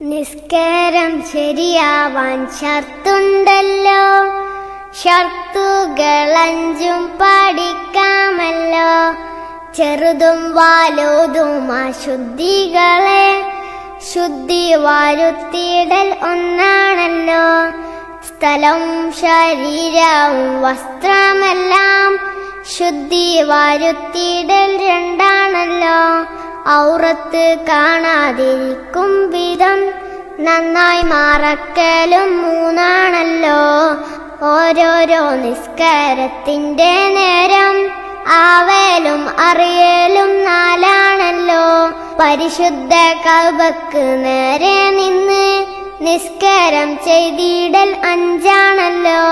നിസ്കാരം ശരിയാവാൻ ഷർത്തുണ്ടല്ലോ. ഷർത്തുകളഞ്ചും പഠിക്കാമല്ലോ ചെറുതും വാലോതും അശുദ്ധികളെ ശുദ്ധി വാരുത്തിയിടൽ ഒന്നാണല്ലോ. സ്ഥലം ശരീരവും വസ്ത്രമെല്ലാം ശുദ്ധി വാരുത്തിയിടൽ രണ്ടാണല്ലോ ഔറത്ത് കാണാതിരിക്കും വിധം നന്നായി മറക്കലും മൂന്നാണല്ലോ. ഓരോരോ നിസ്കാരത്തിന്റെ നേരം ആവേലും അറിയലും നാലാണല്ലോ. പരിശുദ്ധ കൗബക്ക് നേരെ നിന്ന് നിസ്കാരം ചെയ്തിടൽ അഞ്ചാണല്ലോ.